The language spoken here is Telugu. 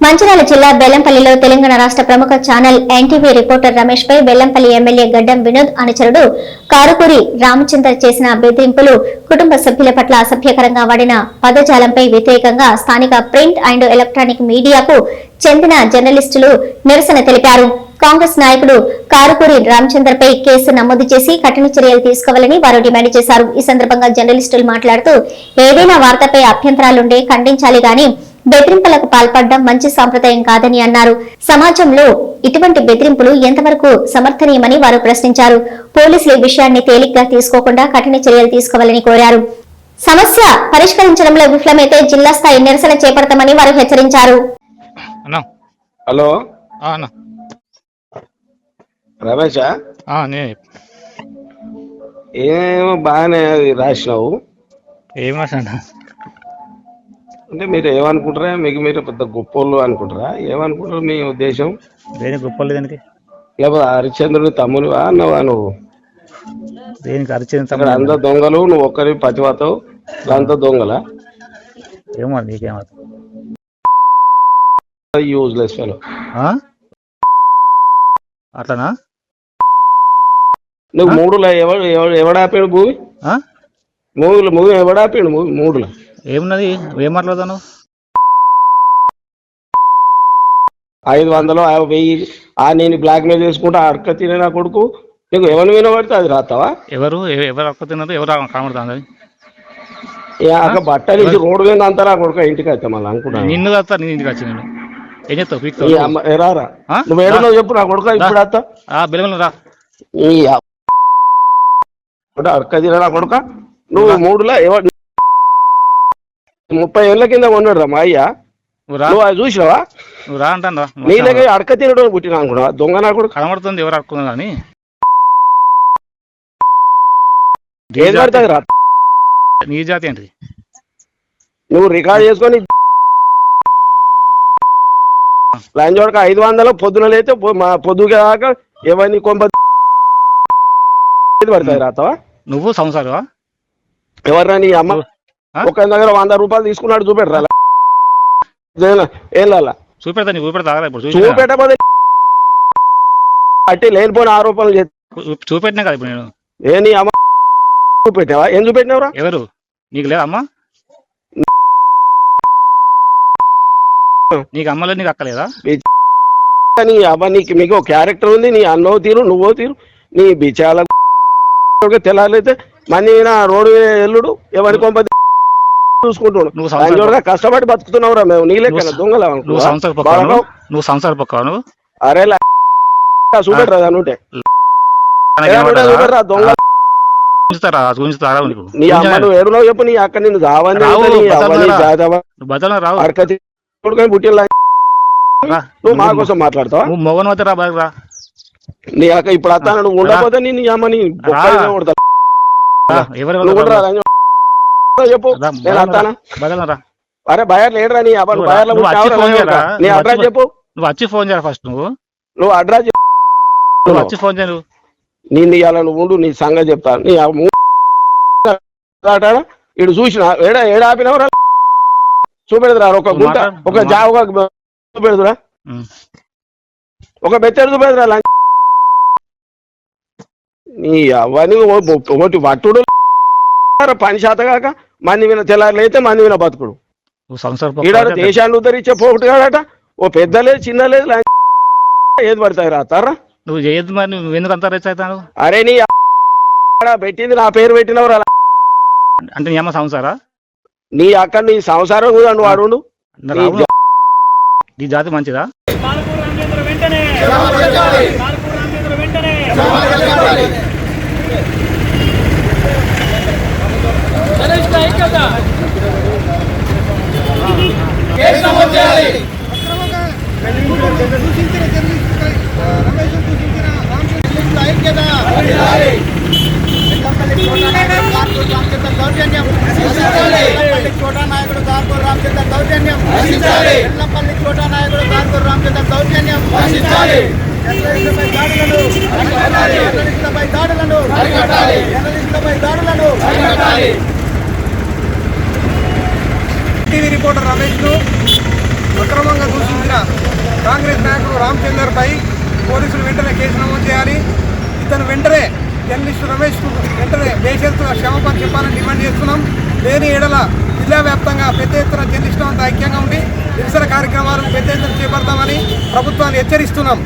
మంచిర్యాల జిల్లా బెల్లంపల్లిలో తెలంగాణ రాష్ట్ర ప్రముఖ ఛానల్ ఎన్టీవీ రిపోర్టర్ రమేష్ పై బెల్లంపల్లి ఎమ్మెల్యే గడ్డం వినోద్ అనుచరుడు కారుకూరి రామచంద్ర చేసిన బెదిరింపులు కుటుంబ సభ్యుల పట్ల అసభ్యకరంగా వాడిన పదజాలంపై వ్యతిరేకంగా స్థానిక ప్రింట్ అండ్ ఎలక్ట్రానిక్ మీడియాకు చెందిన జర్నలిస్టులు నిరసన తెలిపారు. కాంగ్రెస్ నాయకుడు కారుకూరి రామచంద్రపై కేసు నమోదు చేసి కఠిన చర్యలు తీసుకోవాలని వారు డిమాండ్ చేశారు. ఈ సందర్భంగా జర్నలిస్టులు మాట్లాడుతూ ఏదైనా వార్తపై అభ్యంతరాలుండే ఖండించాలి గాని బెదిరింపులకు పాల్పడడం మంచి సాంప్రదాయం కాదని అన్నారు. సమాజంలో ఇటువంటి బెదిరింపులు ఎంతవరకు సమర్థనీయమని వారు ప్రశ్నించారు. పోలీసులు ఈ విషయాన్ని తేలిగ్గా తీసుకోకుండా కఠిన చర్యలు తీసుకోవాలని కోరారు. సమస్య పరిష్కరించడంలో విఫలమైతే జిల్లా స్థాయి నిరసన చేపడతామని వారు హెచ్చరించారు. అన్నా. హలో. రమేషా? ఏమో బాగానే రాసినావు. ఏం రాసినా అంటే మీరు ఏమనుకుంటారా? మీకు మీరు పెద్ద గొప్పోళ్ళు అనుకుంటారా? ఏమనుకుంటారు మీ ఉద్దేశం? దేనికి గొప్పలు దానికి? లేకపోతే హరిశ్చంద్రుడి తమ్మునివా అన్నవా నువ్వు? దేనికి అరిచేది అక్కడ అంత దొంగలు నువ్వు ఒక్కరి పతివతావు అంత దొంగల? ఏమో నీకేమవుతుంది యూజ్లెస్ ఫెలో అట్లనా? నువ్వు మూడులో ఎవడు ఎవడు ఎవడాపాడు భూమి? ఆ? మూవీ ఎవడాపాడు మూవీ మూడులో. ఏమున్నది? ఏం మాట్లాడతాను ఐదు వందలు వెయ్యి ఆ నేను బ్లాక్ మెయిల్ చేసుకుంటా అడక తినే నా కొడుకు. నీకు ఎవరిని వినబడితే అది రాస్తావా? ఎవరు? ఎవరు అక్క తిన్నారు ఎవరు కనబడుతుంది ఏ అక్క బట్టలు ఇచ్చి రోడ్డు మీద అంతా నా కొడుకు? ఇంటికి అయితే మళ్ళీ అనుకున్నాను నిన్ను కాస్తా నీ ఇంటికి వచ్చి నేను ఏం చెప్తావు పీక్తావు రారా? నువ్వు ఏడులో చెప్పు నా కొడుకు ఇప్పుడు అత్త రా. అడక తినే నా కొడుక? నువ్వు మూడులో? ఎవరు ముప్పై ఏళ్ళ కింద కొన్నాడు రా మా అయ్య. నువ్వు అది చూసినావా? నువ్వు రా అంటాను నీ దగ్గర అడక తినడం పుట్టినా అనుకున్నావా? దొంగ నా కొడుకు. కనబడుతుంది ఎవరు పడుతుంది రా? నీ జాతి ఏంటిది? నువ్వు రికార్డ్ చేసుకొని లంచ్ వరకు ఐదు వందలు పొద్దున లేతే మా పొద్దుగా దాకా ఎవరిని కొంప పడుతుంది రాతవా నువ్వు సంసారవా? ఎవరినా నీ అమ్మ? ఒక దగ్గర వంద రూపాయలు తీసుకున్నాడు చూపెడరా ఏం లాలా చూపెడతా నీ చూపెడతా ఇప్పుడు చూపెట్టబోతే అట్టి లేనిపోయిన ఆరోపణలు చూపెట్టినా కదా ఇప్పుడు నేను? ఏ నీ అమ్మ చూపెట్టావా ఏం చూపెట్టినవరా? ఎవరు? నీకు లేదా అమ్మ? నీకు అమ్మలేదు నీకు అక్కలేదా నీ అమ్మ నీకు మీకు క్యారెక్టర్ ఉంది నీ అన్నో తీరు నువ్వో తీరు నీ బిచాల తెల్లారైతే మనీ రోడ్డు ఎల్లుడు ఎవరి కొంప చూసుకుంటున్నాడు. నువ్వు కష్టపడి బతుకుతున్నావురా మేము? నీ లెక్క నువ్వు- దొంగలా నువ్వు సంసార పక్కన నువ్వు? సంసార పక్కన నువ్వు? అరే చూపెట్టరా దాన్ని ఉంటే? ఏ ఉంటే చూపెట్టరా దొంగ? చూస్తారా చూపిస్తారా నీకు? నీ అమ్మ నువ్వు చెప్పు నీ అక్క నిన్ను నువ్వు బతలు రావు? రా. మా కోసం మాట్లాడతావా? నువ్వు మొగన్ వద్ద రా రా? నీ అక్క ఇప్పుడు అత్తాను నువ్వు ఉండకపోతే నీ నీ అమ్మ రా, ఎవరు నువ్వు ఎవరు కూడా రా, చెప్పు. నేను అరే బయర్ లేడరా నీ అబ్బాయి బయర్లో? నీ అడ్రస్ చెప్పు. నువ్వు వచ్చి ఫోన్ చేయరా ఫస్ట్ నువ్వు? నువ్వు అడ్రస్ నువ్వు వచ్చి ఫోన్ నేను ఇవాళ నువ్వు ఉండు నీ సంగతి చెప్తాను నీ? ఇటు చూసిన ఏడా ఏడా ఆపినవరా చూపెడదురా ఒక గుంట ఒక జావుగా చూపెడదురా. ఒక బెత్తడు చూపెడదురా నీ అవన్నీ ఒకటి వట్టుడు పని శాత కాక మంది విన తెల్లారులు అయితే మంది విన బతుకుడు. నువ్వు సంసార ఈడ పక్కన దేశాన్ని ఉద్ధరించే పోటీ కాడట. ఓ పెద్ద లేదు చిన్న లేదు ఏది పడతాయి రాతారా నువ్వు చేయొద్దు మరి నువ్వు ఎందుకు అంత రేచ్ అరే నీ పెట్టింది నా పేరు పెట్టినవరా అంటే నీ అమ్మ సంసారా నీ అక్క నీ సంసారం కూడా నువ్వు అడుగు నా జాతి మంచిదా? వెంటనే కాల్పూర్ రామచంద్ర వెంటనే గణేష్ ఐక్యత చోటా నాయకుడు కార్పూర్ రామచంద్ర దౌర్జన్యం ఎల్లపల్లి చోటా నాయకుడు కార్పూర్ రామచంద్ర దౌర్జన్యం. జర్నలిస్టులపై దాడులను. జర్నలిస్టులపై దాడులను. జర్నలిస్టులపై దాడులను. టీవీ రిపోర్టర్ రమేష్ను అక్రమంగా దూషించిన రామచందర్పై పోలీసులు వెంటనే కేసు నమోదు చేయాలి. ఇతను వెంటనే జర్నలిస్టు రమేష్ వెంటనే దేశంతో క్షమాపణ చెప్పాలని డిమాండ్ చేస్తున్నాం. లేని ఏడల జిల్లా వ్యాప్తంగా పెద్ద ఎత్తున జర్నలిస్టులు అంతా ఐక్యంగా ఉండి నిరసన కార్యక్రమాలు పెద్ద ఎత్తున చేపడతామని ప్రభుత్వాన్ని హెచ్చరిస్తున్నాం.